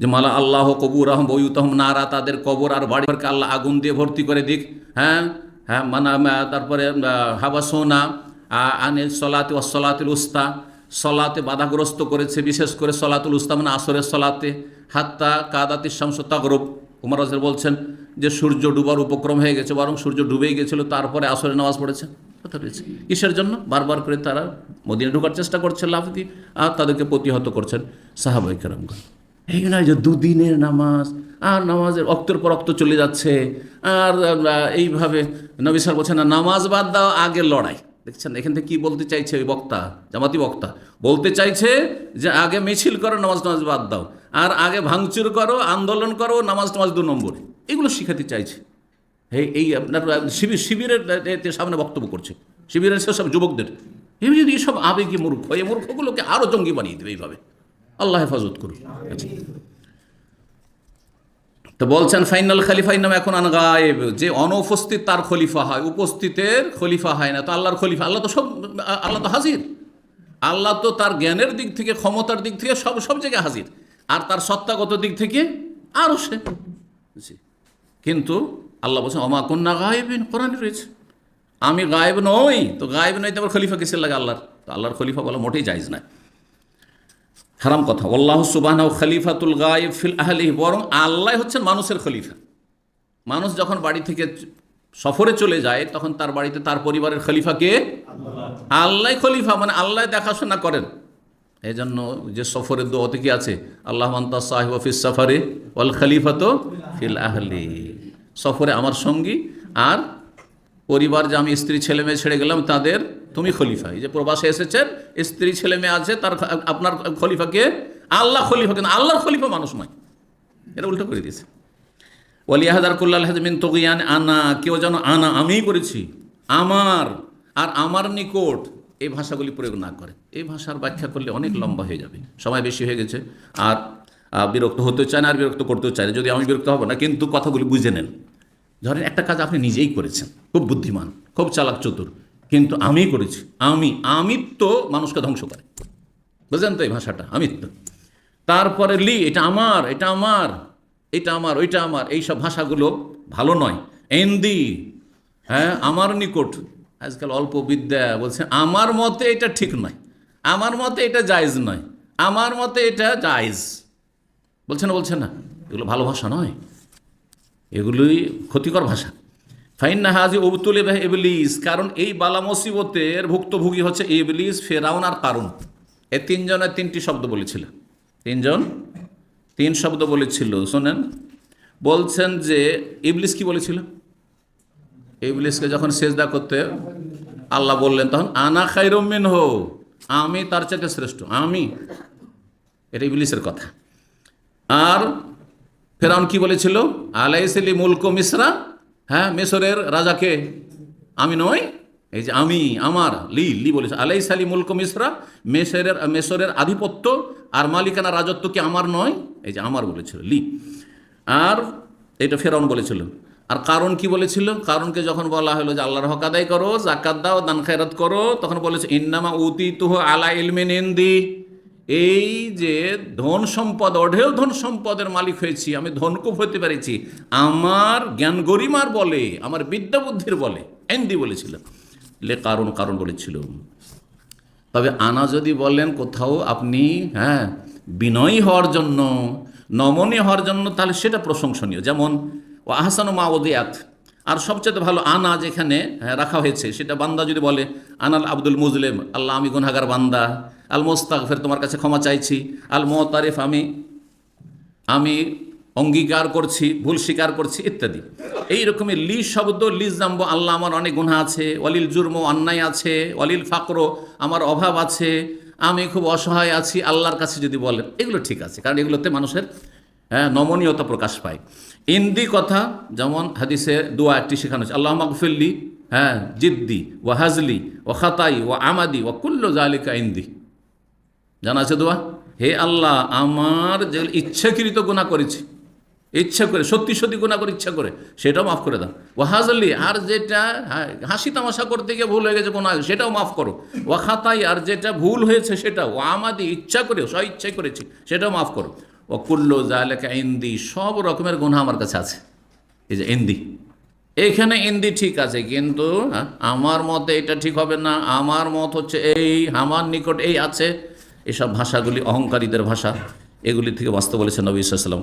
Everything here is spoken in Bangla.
যে মালা আল্লাহ কবুর আহম বইউতহম নারা, তাদের কবর আর বাড়িঘরকে আল্লাহ আগুন দিয়ে ভর্তি করে দিক। হ্যাঁ? হ্যাঁ মানা তারপরে হাবা সোনা আনিল সলাতে ওসলাতুল উস্তা, সলাতে বাধাগ্রস্ত করেছে, বিশেষ করে সলাতুল উস্তা মানে আসরের সলাতে। হাত্তা কাদাতি শামস তাগরব, উমর রাজের বলছেন যে সূর্য ডুবার উপক্রম হয়ে গেছে, বরং সূর্য ডুবেই গেছিল, তারপরে আসরে নামাজ পড়েছে। কথা রয়েছে। কিসের জন্য? বারবার করে তারা মদিনে ঢোকার চেষ্টা করছে লাভ দিয়ে, আর তাদেরকে প্রতিহত করছেন সাহাবাই কেরামগণ। এই নয় যে দুদিনের নামাজ, আর নামাজের অক্তের পর অক্ত চলে যাচ্ছে, আর এইভাবে নবী স্যার বলছেন না নামাজ বাদ দাও, আগে লড়াই। দেখছেন, এখান থেকে কি বলতে চাইছে ওই বক্তা, জামাতি বক্তা? বলতে চাইছে যে আগে মিছিল করো, নামাজ নামাজ বাদ দাও, আর আগে ভাঙচুর করো, আন্দোলন করো, নামাজ টামাজ দু নম্বরে। এগুলো শিখাতে চাইছে। এই এই আপনার শিবির, শিবিরের সামনে বক্তব্য করছে। শিবিরের সেসব যুবকদের। এই যদি এসব আবেগী মূর্খ, এই মূর্খগুলোকে আরও জঙ্গি বানিয়ে দেবে এইভাবে। আল্লাহ হেফাজত করুন আচ্ছা। তো বলছেন, ফাইনাল খলিফাই নাম এখন আন গায়েব। যে অনুপস্থিত তার খলিফা হয়, উপস্থিতের খলিফা হয় না, তো আল্লাহর খলিফা। আল্লাহ তো সব, আল্লাহ তো হাজির। আল্লাহ তো তার জ্ঞানের দিক থেকে, ক্ষমতার দিক থেকে সব সব জায়গায় হাজির। আর তার সত্তাগত দিক থেকে আরও সে। কিন্তু আল্লাহ বলছেন অমা কন্যা গায়েবিন কোরআনে রয়েছে। আমি গায়েব নই তো গায়েব নই তো আবার খলিফা কিসের লাগে আল্লাহর? তো আল্লাহর খলিফা বলা মোটেই যাইজ না হারাম কথা। আল্লাহ সুবাহ খলিফাতুল গায়েব ফিল আহলি বরং আল্লাহ হচ্ছেন মানুষের খলিফা। মানুষ যখন বাড়ি থেকে সফরে চলে যায়, তখন তার বাড়িতে তার পরিবারের খলিফাকে আল্লাহ খলিফা মানে আল্লাহ দেখাশোনা করেন। এই জন্য যে সফরের দোয়াতে কি আছে? আল্লাহ সাহেব অফিস সফরে ওয়াল খলিফা তো ফিল আহলি। সফরে আমার সঙ্গী আর পরিবার যে আমি স্ত্রী, ছেলে, মেয়ে ছেড়ে গেলাম, তাদের তুমি খলিফা। এই যে প্রবাসে এসেছেন, স্ত্রী ছেলে মেয়ে আছে, তার আপনার খলিফাকে আল্লাহ খলিফা কিন্তু আল্লাহর খলিফা মানুষ নয়। এটা উল্টো করে দিয়েছে। ওয়ালিয়াহাদার কুল্লাল হাজমিন তগিয়ান আনা, কেউ যেন আনা, আমিই করেছি। আমার আর আমার নিকট এই ভাষাগুলি প্রয়োগ না করে। এই ভাষার ব্যাখ্যা করলে অনেক লম্বা হয়ে যাবে। সময় বেশি হয়ে গেছে। আর বিরক্ত হতে চায় না, আর বিরক্ত করতেও চায় না। যদি আমি বিরক্ত হব না, কিন্তু কথাগুলি বুঝে নেন। ধরেন একটা কাজ আপনি নিজেই করেছেন। খুব বুদ্ধিমান, খুব চালাক চতুর। কিন্তু আমি করেছি। আমি, আমিত্ব মানুষকে ধ্বংস করে। বুঝলেন তো এই ভাষাটা? আমিত্ব। তারপরে লি, এটা আমার এটা আমার এটা আমার, ওইটা আমার এই সব ভাষাগুলো ভালো নয়। এন্দি হ্যাঁ আমার নিকট, আজকাল অল্প বিদ্যা বলছে, আমার মতে এটা ঠিক নয়। আমার মতে এটা জায়জ নয়। আমার মতে এটা জায়জ। বলছে না বলছে না, এগুলো ভালো ভাষা নয়। এগুলোই ক্ষতিকর ভাষা। ফাইন্না হাজি অবতুল এবলিস কারণ এই বালা মুসিবতের ভুক্তভোগী হচ্ছে এবলিস ফেরাউন আর কারণ এ তিনজনের তিনটি শব্দ বলেছিল তিনজন? তিন শব্দ বলেছিল, শোনেন। বলছেন যে, ইবলিস কি বলেছিল? ইবলিসকে যখন সেজদা করতে আল্লাহ বললেন, তখন, আনা খাইরমিন হো আমি তার চাইতে শ্রেষ্ঠ, আমি। এটা ইবলিসের কথা। আর ফেরাউন কি বলেছিল? আলাইসলি মুলক মিশ্রা হ্যাঁ মেসরের রাজাকে? আমি নই? এই যে আমি, আমার, লি লি বলেছে আলাইস আলী মুলক মিশ্রা মেসরের মেসরের আধিপত্য আর মালিকানা রাজত্ব কি আমার নয়? এই যে আমার বলেছিল, লি। আর এটা ফেরাউন বলেছিল। আর কারণ কি বলেছিল? কারণকে যখন বলা হলো যে আল্লাহর হক আদায় করো, জাকাত দাও দান খায়রাত করো, তখন বলেছে, ইন্নামা উতি তুহ আলা ইলমিন ইন্দি। এই যে ধন সম্পদ, অঢেল ধন সম্পদের মালিক হয়েছি, আমি ধনকুপ হতে পেরেছি। আমার জ্ঞান গরিমার বলে, আমার বিদ্যা বুদ্ধির বলে, এন্দি বলেছিল লে কারণ কারণ বলেছিল। তবে আনা যদি বলেন কোথাও আপনি হ্যাঁ বিনয়ী হওয়ার জন্য, নমনীয় হওয়ার জন্য, তাহলে সেটা প্রশংসনীয়। যেমন ও আহসান মা ওদিয়াত আর সবচেয়ে ভালো আনা যেখানে হ্যাঁ, রাখা হয়েছে সেটা বান্দা যদি বলে আনাল আব্দুল মুজলেম আল্লাহ আমি গুনাগার বান্দা আল মোস্তাক ফের তোমার কাছে ক্ষমা চাইছি আল মোতারিফ আমি আমি অঙ্গীকার করছি ভুল স্বীকার করছি ইত্যাদি। এই রকমের লি শব্দ লি জাম্ব আল্লাহ আমার অনেক গুণা আছে অলিল জুর্ম অন্যায় আছে অলিল ফাকরো আমার অভাব আছে আমি খুব অসহায় আছি আল্লাহর কাছে যদি বলেন এগুলো ঠিক আছে কারণ এগুলোতে মানুষের হ্যাঁ নমনীয়তা প্রকাশ পায়। ইন্দি কথা যেমন হাদিসে দোয়া একটি শেখানো হচ্ছে আল্লাহ মাকফিল্লি হ্যাঁ জিদ্দি ও হাজলি ও খাতাই ও আমাদি ও কুল্লো জালিকা ইন্দি। জানা আছে দোয়া? হে আল্লাহ আমার যে ইচ্ছাকৃত গুণা করেছি ইচ্ছা করে সত্যি সত্যি গুণা করে ইচ্ছা করে সেটাও মাফ করে দাও। ও হাজলি আর যেটা হ্যাঁ, হাসি তামাশা করতে গিয়ে ভুল হয়ে গেছে কোনো সেটাও মাফ করো। ও খাতাই আর যেটা ভুল হয়েছে সেটাও আমাদি ইচ্ছা করে স্ব ইচ্ছাই করেছি সেটাও মাফ করো। ও কুল্লো জালেকা ইন্দি, সব রকমের গুণা আমার কাছে আছে। এই যে ইন্দি। এখানে ইন্দি ঠিক আছে, কিন্তু আমার মতে এটা ঠিক হবে না। আমার মত হচ্ছে এই, আমার নিকট এই আছে। এসব ভাষাগুলি অহংকারীদের ভাষা। এগুলি থেকে বাস্তব বলেছেন নবী সাল্লাম